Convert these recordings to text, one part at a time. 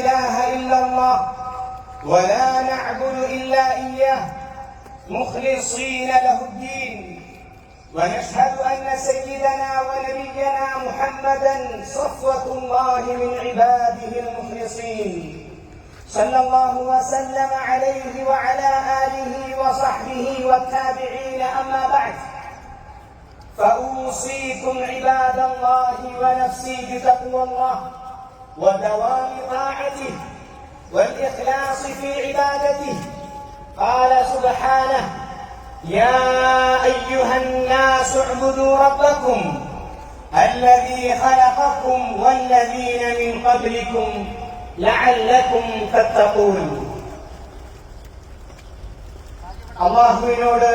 إله إلا الله ولا نعبد إلا إياه مخلصين له الدين. ونشهد أن سيدنا ونبينا محمدا صفوة الله من عباده المخلصين. صلى الله وسلم عليه وعلى آله وصحبه والتابعين أما بعد. فأوصيكم عباد الله ونفسي بتقوى الله. ودوام طاعته والإخلاص في عبادته قال سبحانه يا أيها الناس اعبدوا ربكم الذي خلقكم والذين من قبلكم لعلكم تتقون അള്ളാഹുവിനോട്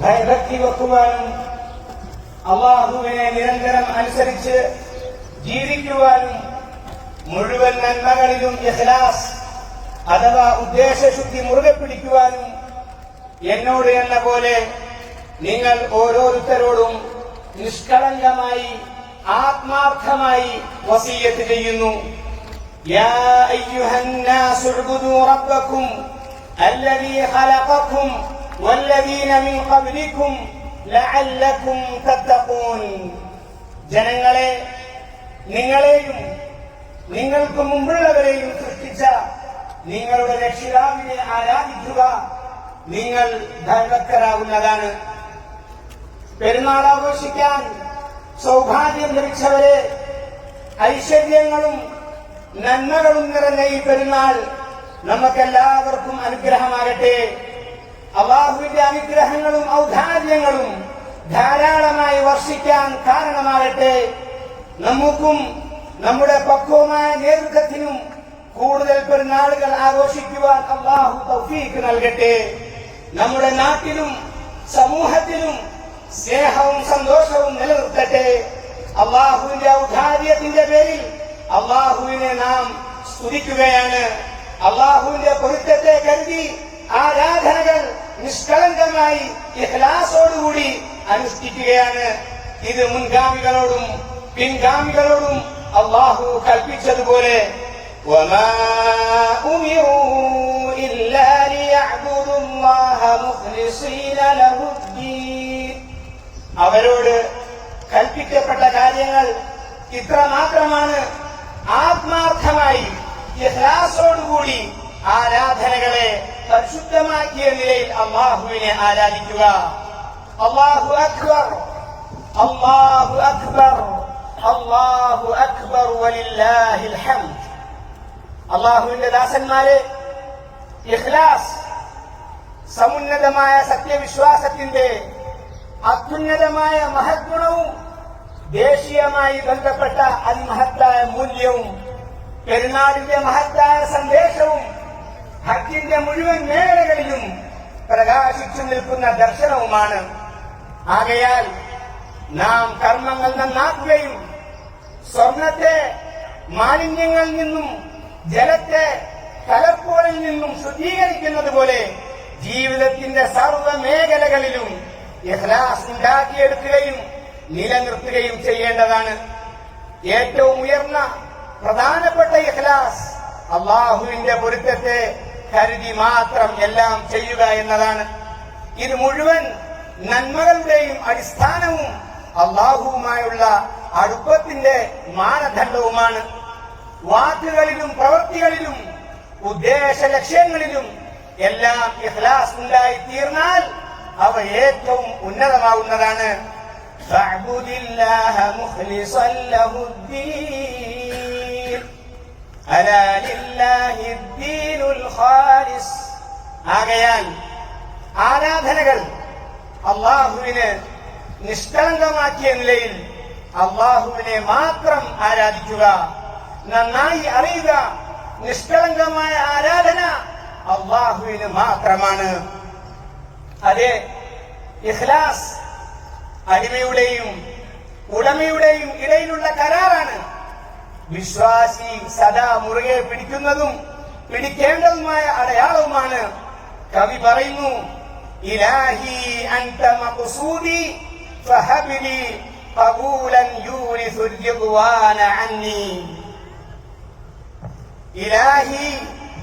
ഭയഭക്തി വെക്കുവാനും അള്ളാഹുവിനെ നിരന്തരം അനുസരിച്ച് ജീവിക്കുവാനും മുഴുവൻ നന്മകളിലും ഇഖ്ലാസ് അഥവാ ഉദ്ദേശശുദ്ധി മുറുകെ പിടിക്കുവാനും എന്നോട് എന്ന പോലെ നിങ്ങൾ ഓരോരുത്തരോടും നിഷ്കളങ്കമായി ആത്മാർത്ഥമായി വസീയത്ത് ചെയ്യുന്നു يا أيها الناس اعبدوا ربكم الذي خلقكم والذين من قبلكم لعلكم تتقون ജനങ്ങളെ നിങ്ങളെയും നിങ്ങൾക്ക് മുമ്പുള്ളവരെയും സൃഷ്ടിച്ച നിങ്ങളുടെ രക്ഷിതാവിനെ ആരാധിക്കുക നിങ്ങൾ ഭയഭക്തരാകുന്നതാണ് പെരുന്നാൾ ആഘോഷിക്കാൻ സൗഭാഗ്യം ലഭിച്ചവരെ ഐശ്വര്യങ്ങളും നന്മകളും നിറഞ്ഞ ഈ പെരുന്നാൾ നമുക്കെല്ലാവർക്കും അനുഗ്രഹമാകട്ടെ. അള്ളാഹുവിന്റെ അനുഗ്രഹങ്ങളും ഔദാര്യങ്ങളും ധാരാളമായി വർഷിക്കാൻ കാരണമാകട്ടെ. നമുക്കും നമ്മുടെ പക്വമായ നേതൃത്വത്തിനും കൂടുതൽ പെരുന്നാളുകൾ ആഘോഷിക്കുവാൻ അള്ളാഹു തൗഫീഖ് നൽകട്ടെ. നമ്മുടെ നാട്ടിലും സമൂഹത്തിലും സ്നേഹവും സന്തോഷവും നിലനിർത്തട്ടെ. അള്ളാഹുവിന്റെ ഔദാര്യത്തിന്റെ പേരിൽ അള്ളാഹുവിനെ നാം സ്തുതിക്കുകയാണ്. അള്ളാഹുവിന്റെ പൊരുത്തത്തെ കരുതി ആരാധനകൾ നിഷ്കളങ്കമായി ഇഹ്ലാസോടുകൂടി അനുഷ്ഠിക്കുകയാണ്. ഇത് മുൻഗാമികളോടും പിൻഗാമികളോടും അള്ളാഹു കൽപ്പിച്ചതുപോലെ അവരോട് കൽപ്പിക്കപ്പെട്ട കാര്യങ്ങൾ ഇത്ര മാത്രമാണ് ആത്മാർത്ഥമായി യഥാസോടുകൂടി ആരാധനകളെ പരിശുദ്ധമാക്കിയ നിലയിൽ അള്ളാഹുവിനെ ആരാധിക്കുക. അള്ളാഹു അക്ബർ അള്ളാഹു അക്ബർ. അള്ളാഹു അക്ബർ വലില്ലാഹിൽ ഹംദ് അള്ളാഹുവിന്റെ ദാസന്മാരെ ഇഖ്ലാസ് സമുന്നതമായ സത്യവിശ്വാസത്തിന്റെ അത്യുന്നതമായ മഹത്ഗുണവും ദേശീയമായി ബന്ധപ്പെട്ട അതിമഹത്തായ മൂല്യവും പെരുന്നാളിന്റെ മഹത്തായ സന്ദേശവും ഹജ്ജിന്റെ മുഴുവൻ മേഖലകളിലും പ്രകാശിച്ചു നിൽക്കുന്ന ദർശനവുമാണ്. ആകയാൽ നാം കർമ്മങ്ങൾ നന്നാക്കുകയും സ്വർണത്തെ മാലിന്യങ്ങളിൽ നിന്നും ജലത്തെ കലർപ്പോളിൽ നിന്നും ശുദ്ധീകരിക്കുന്നത് പോലെ ജീവിതത്തിന്റെ സർവ മേഖലകളിലും ഇഖ്ലാസ് ഉണ്ടാക്കിയെടുക്കുകയും നിലനിർത്തുകയും ചെയ്യേണ്ടതാണ്. ഏറ്റവും ഉയർന്ന പ്രധാനപ്പെട്ട ഇഹ്ലാസ് അള്ളാഹുവിന്റെ പൊരുത്തത്തെ കരുതി മാത്രം എല്ലാം ചെയ്യുക എന്നതാണ്. ഇത് മുഴുവൻ നന്മകളുടെയും അടിസ്ഥാനവും അള്ളാഹുവുമായുള്ള അടുപ്പത്തിന്റെ മാനദണ്ഡവുമാണ്. വാക്കുകളിലും പ്രവൃത്തികളിലും ഉദ്ദേശ ലക്ഷ്യങ്ങളിലും എല്ലാം ഇഖ്ലാസ് ഉണ്ടായി തീർന്നാൽ അവ ഏറ്റവും ഉന്നതമാവുന്നതാണ്. ആകയാൽ ആരാധനകൾ അള്ളാഹുവിന് നിഷ്കളങ്കമാക്കിയ നിലയിൽ അള്ളാഹുവിനെ മാത്രം ആരാധിക്കുക നന്നായി അറിയുക നിഷ്കളങ്കമായ ആരാധന അള്ളാഹുവിന് മാത്രമാണ്. അതെ ഇഖ്ലാസ് അടിമയുടെയും ഉടമയുടെയും ഇടയിലുള്ള കരാറാണ്. വിശ്വാസി സദാ മുറുകെ പിടിക്കുന്നതും പിടിക്കേണ്ടതുമായ അടയാളവുമാണ്. കവി പറയുന്നു ഇലാഹി അൻത മഖ്സൂദി قبولا يورث الرضوان عني إلهي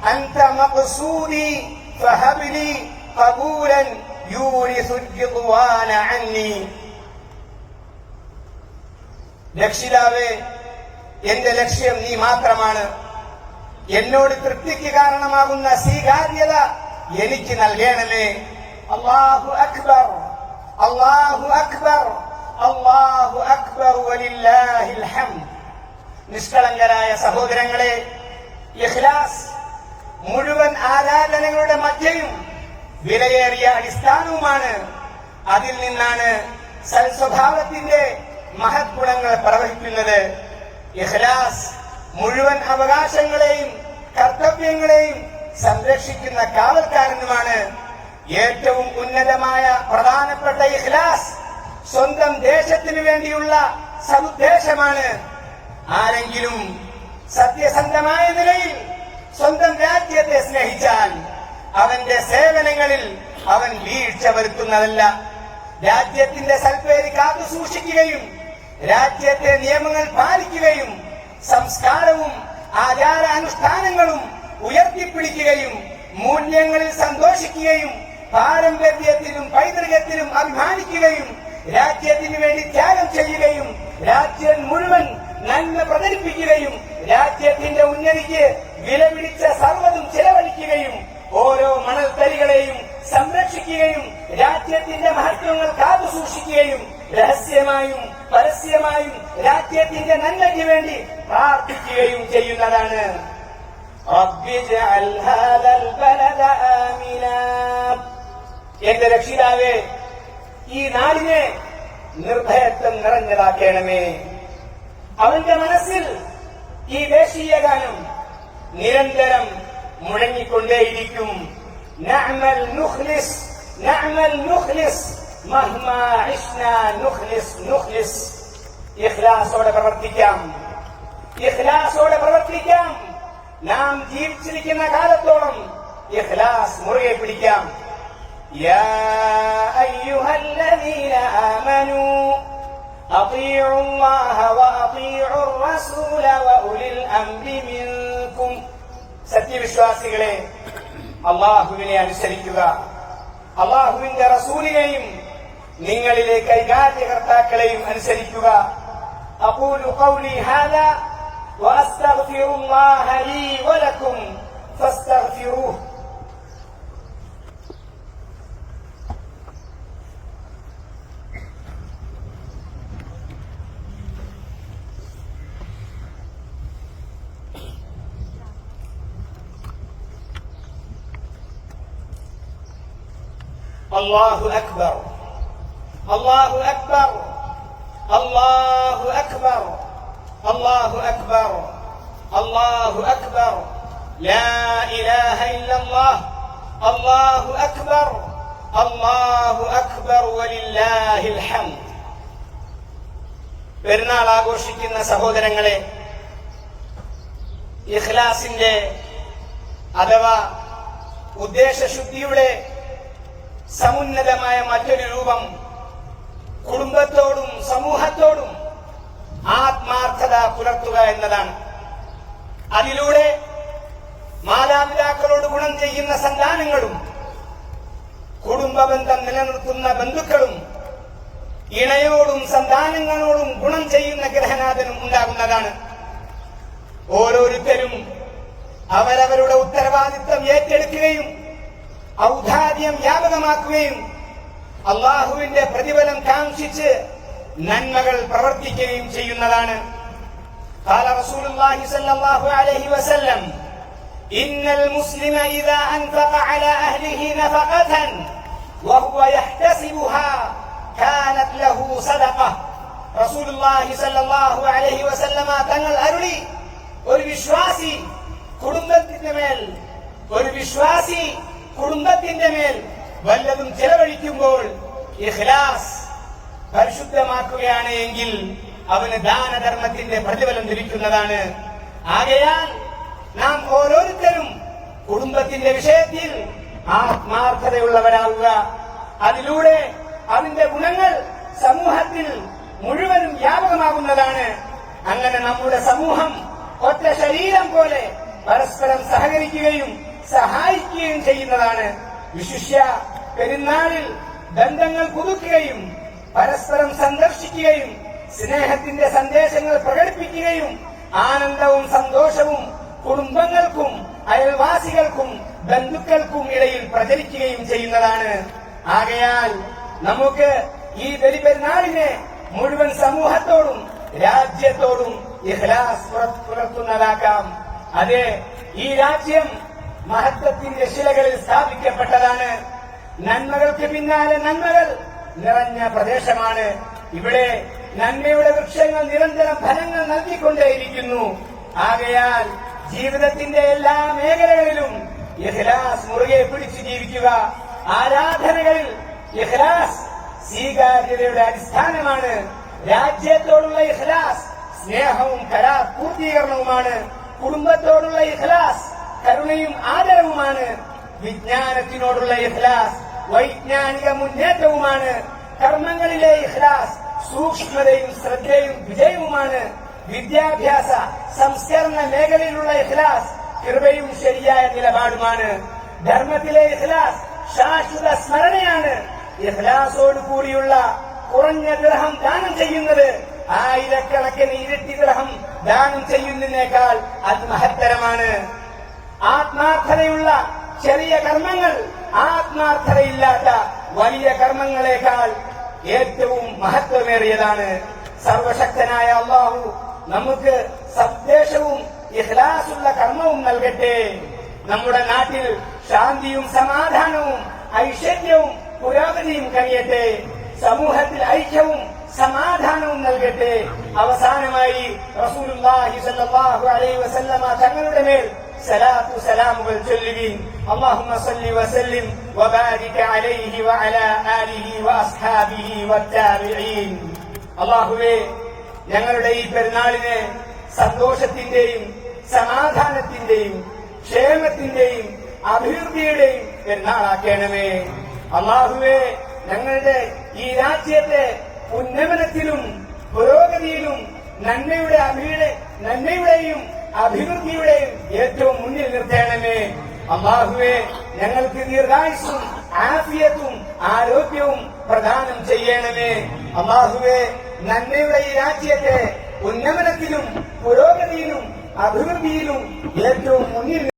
أنت مقصودي فهب لي قبولا يورث الرضوان عني രക്ഷിതാവേ എന്റെ ലക്ഷ്യം നീ മാത്രമാണ് എന്നോട് തൃപ്തിക്ക് കാരണമാകുന്ന സ്വീകാര്യത എനിക്ക് നൽകണമേ അള്ളാഹു അക്ബർ അള്ളാഹു അക്ബർ അള്ളാഹു അക്ബർ വലില്ലാഹിൽ ഹംദ് നിഷ്കളങ്കരായ സഹോദരങ്ങളെ ഇഖ്ലാസ് മുഴുവൻ ആരാധനകളുടെ മധ്യയും വിലയേറിയ അടിസ്ഥാനവുമാണ്. അതിൽ നിന്നാണ് സൽസ്വഭാവത്തിന്റെ മഹത് ഗുണങ്ങൾ പ്രവഹിക്കുന്നത്. ഇഖ്ലാസ് മുഴുവൻ അവകാശങ്ങളെയും കർത്തവ്യങ്ങളെയും സംരക്ഷിക്കുന്ന കാവൽക്കാരനുമാണ് ഏറ്റവും ഉന്നതമായ പ്രധാനപ്പെട്ട ഇഖ്ലാസ്. സ്വന്തം ദേശത്തിനു വേണ്ടിയുള്ള സമുദ്ദേശമാണ് ആരെങ്കിലും സത്യസന്ധമായ നിലയിൽ സ്വന്തം രാജ്യത്തെ സ്നേഹിച്ചാൽ അവന്റെ സേവനങ്ങളിൽ അവൻ വീഴ്ച വരുത്തുന്നതല്ല. രാജ്യത്തിന്റെ സൽപ്പേര് കാത്തു സൂക്ഷിക്കുകയും രാജ്യത്തെ നിയമങ്ങൾ പാലിക്കുകയും സംസ്കാരവും ആചാരാനുഷ്ഠാനങ്ങളും ഉയർത്തിപ്പിടിക്കുകയും മൂല്യങ്ങളിൽ സന്തോഷിക്കുകയും പാരമ്പര്യത്തിലും പൈതൃകത്തിലും അഭിമാനിക്കുകയും രാജ്യത്തിന് വേണ്ടി ത്യാഗം ചെയ്യുകയും രാജ്യം മുഴുവൻ നന്മ പ്രചരിപ്പിക്കുകയും രാജ്യത്തിന്റെ ഉന്നതിക്ക് വിലപിടിച്ച സർവതും ചെലവഴിക്കുകയും ഓരോ മണൽത്തരികളെയും സംരക്ഷിക്കുകയും രാജ്യത്തിന്റെ മഹത്വങ്ങൾ കാത്തു സൂക്ഷിക്കുകയും രഹസ്യമായും പരസ്യമായും രാജ്യത്തിന്റെ നന്മയ്ക്ക് വേണ്ടി പ്രാർത്ഥിക്കുകയും ചെയ്യുന്നതാണ്. എന്റെ രക്ഷിതാവേ ഈ നാടിനെ നിർഭയത്വം നിറഞ്ഞതാക്കണമേ. അവന്റെ മനസ്സിൽ ഈ ദേശീയ ഗാനം നിരന്തരം മുഴങ്ങിക്കൊണ്ടേയിരിക്കും. നഅമൽ നുഖ്ലിസ് നഅമൽ നുഖ്ലിസ് നുഖ്ലിസ് നുഖ്ലിസ്. ഇഖ്ലാസോടെ പ്രവർത്തിക്കാം. ഇഖ്ലാസോടെ പ്രവർത്തിക്കാം. നാം ജീവിച്ചിരിക്കുന്ന കാലത്തോളം ഇഖ്ലാസ് മുറുകെ പിടിക്കാം. يا أيها الذين آمنوا أطيعوا الله وأطيعوا الرسول وأولي الأمر منكم സത്യവിശ്വാസികളെ അള്ളാഹുവിനെ അനുസരിക്കുക അള്ളാഹുവിന്റെ റസൂലിനെയും നിങ്ങളിലെ കൈകാര്യകർത്താക്കളെയും അനുസരിക്കുക أقول قولي هذا وأستغفر الله لي ولكم فاستغفروه الله أكبر الله أكبر الله أكبر الله أكبر الله أكبر لا إله إلا الله الله أكبر الله أكبر ولله الحمد പെരുന്നാൾ ആഘോഷിക്കുന്ന സഹോദരങ്ങളെ ഇഖ്ലാസിന്റെ അഥവാ ഉദ്ദേശശുദ്ധിയുടെ സമുന്നതമായ മറ്റൊരു രൂപം കുടുംബത്തോടും സമൂഹത്തോടും ആത്മാർത്ഥത പുലർത്തുക എന്നതാണ്. അതിലൂടെ മാതാപിതാക്കളോട് ഗുണം ചെയ്യുന്ന സന്താനങ്ങളും കുടുംബ ബന്ധം നിലനിർത്തുന്ന ബന്ധുക്കളും ഇണയോടും സന്താനങ്ങളോടും ഗുണം ചെയ്യുന്ന ഗ്രഹനാഥനും ഉണ്ടാകുന്നതാണ്. ഓരോരുത്തരും അവരവരുടെ ഉത്തരവാദിത്വം ഏറ്റെടുക്കുകയും ഔദാര്യം വ്യാപകമാക്കുകയും അള്ളാഹുവിന്റെ പ്രതിഫലം കാംക്ഷിച്ച് നന്മകൾ പ്രവർത്തിക്കുകയും ചെയ്യുന്നതാണ് قال رسول الله صلى الله عليه وسلم إن المسلم إذا أنفق على أهله نفقة وهو يحتسبها كانت له صدقة رسول الله صلى الله عليه وسلم തങ്ങൾ അരുളി ഒരു വിശ്വാസി കുടുംബത്തിന്റെ മേൽ ഒരു വിശ്വാസി കുടുംബത്തിന്റെ മേൽ വല്ലതും ചെലവഴിക്കുമ്പോൾ ഇഖ്ലാസ് പരിശുദ്ധമാക്കുകയാണ് എങ്കിൽ അവന് ദാനധർമ്മത്തിന്റെ പ്രതിഫലം ലഭിക്കുന്നതാണ്. ആകയാൽ നാം ഓരോരുത്തരും കുടുംബത്തിന്റെ വിഷയത്തിൽ ആത്മാർത്ഥതയുള്ളവരാകുക അതിലൂടെ അതിന്റെ ഗുണങ്ങൾ സമൂഹത്തിൽ മുഴുവനും വ്യാപകമാകുന്നതാണ്. അങ്ങനെ നമ്മുടെ സമൂഹം ഒറ്റ ശരീരം പോലെ പരസ്പരം സഹകരിക്കുകയും സഹായിക്കുകയും ചെയ്യുന്നതാണ്. വിശിഷ്യ പെരുന്നാളിൽ ബന്ധങ്ങൾ പുതുക്കുകയും പരസ്പരം സന്ദർശിക്കുകയും സ്നേഹത്തിന്റെ സന്ദേശങ്ങൾ പ്രകടിപ്പിക്കുകയും ആനന്ദവും സന്തോഷവും കുടുംബങ്ങൾക്കും അയൽവാസികൾക്കും ബന്ധുക്കൾക്കും ഇടയിൽ പ്രചരിക്കുകയും ചെയ്യുന്നതാണ്. ആകയാൽ നമുക്ക് ഈ ബലിപെരുന്നാളിനെ മുഴുവൻ സമൂഹത്തോടും രാജ്യത്തോടും ഇഹ്ലാസ് പുലർത്തുന്നതാക്കാം. അതെ ഈ രാജ്യം മഹത്വത്തിന്റെ ശിലകളിൽ സ്ഥാപിക്കപ്പെട്ടതാണ്. നന്മകൾക്ക് പിന്നാലെ നന്മകൾ നിറഞ്ഞ പ്രദേശമാണ്. ഇവിടെ നന്മയുടെ വൃക്ഷങ്ങൾ നിരന്തരം ഫലങ്ങൾ നൽകിക്കൊണ്ടേയിരിക്കുന്നു. ആകയാൽ ജീവിതത്തിന്റെ എല്ലാ മേഖലകളിലും ഇഖ്ലാസ് മുറുകെ പിടിച്ചു ജീവിക്കുക. ആരാധനകളിൽ ഇഖ്ലാസ് സ്വീകാര്യതയുടെ അടിസ്ഥാനമാണ്. രാജ്യത്തോടുള്ള ഇഹ്ലാസ് സ്നേഹവും കരാർ പൂർത്തീകരണവുമാണ്. കുടുംബത്തോടുള്ള ഇഖ്ലാസ് കരുണയും ആദരവുമാണ്. വിജ്ഞാനത്തിനോടുള്ള ഇഹ്ലാസ് വൈജ്ഞാനിക മുന്നേറ്റവുമാണ്. കർമ്മങ്ങളിലെ ഇഹ്ലാസ് സൂക്ഷ്മതയും ശ്രദ്ധയും വിജയവുമാണ്. വിദ്യാഭ്യാസ സംസ്കരണ മേഖലയിലുള്ള ഇഹ്ലാസ് കൃപയും ശരിയായ നിലപാടുമാണ്. ധർമ്മത്തിലെ ഇഹ്ലാസ് ശാശ്വത സ്മരണയാണ്. ഇഹ്ലാസോട് കൂടിയുള്ള കുറഞ്ഞ ഗ്രഹം ദാനം ചെയ്യുന്നത് ആയിരക്കണക്കിന് ഇരട്ടി ഗ്രഹം ദാനം ചെയ്യുന്നതിനേക്കാൾ അത് മഹത്തരമാണ്. ആത്മാർത്ഥതയുള്ള ചെറിയ കർമ്മങ്ങൾ ആത്മാർത്ഥതയില്ലാത്ത വലിയ കർമ്മങ്ങളെക്കാൾ ഏറ്റവും മഹത്വമേറിയതാണ്. സർവശക്തനായ അള്ളാഹു നമുക്ക് സന്ദേശവും ഇഹ്ലാസുള്ള കർമ്മവും നൽകട്ടെ. നമ്മുടെ നാട്ടിൽ ശാന്തിയും സമാധാനവും ഐശ്വര്യവും പുരോഗതിയും കഴിയട്ടെ സമൂഹത്തിൽ ഐക്യവും സമാധാനവും നൽകട്ടെ. അവസാനമായി റസൂലുള്ളാഹി സ്വല്ലല്ലാഹു അലൈഹി വസല്ലമ തങ്ങളുടെ മേൽ സലാത്തു സലാമുകൾ ചൊല്ലുകയും اللهم صل وسلم وبارك عليه وعلى آله وأصحابه والتابعين അള്ളാഹുവേ ഞങ്ങളുടെ ഈ പെരുന്നാളിനെ സന്തോഷത്തിന്റെയും സമാധാനത്തിന്റെയും ക്ഷേമത്തിന്റെയും അഭിവൃദ്ധിയുടെയും പെരുന്നാളാക്കണമേ അള്ളാഹുവേ ഞങ്ങളുടെ ഈ രാജ്യത്തെ ഉന്നമനത്തിലും പുരോഗതിയിലും നന്മയുടെ അഭിയുടെ നന്മയുടെയും അഭിവൃദ്ധിയുടെയും ഏറ്റവും മുന്നിൽ നിർത്തേണമേ. അള്ളാഹുവെ ഞങ്ങൾക്ക് ദീർഘായുസും ആഫിയത്തും ആരോഗ്യവും പ്രദാനം ചെയ്യണമേ. അള്ളാഹുവെ നന്മയുടെ ഈ രാജ്യത്തെ ഉന്നമനത്തിലും പുരോഗതിയിലും അഭിവൃദ്ധിയിലും ഏറ്റവും മുന്നിൽ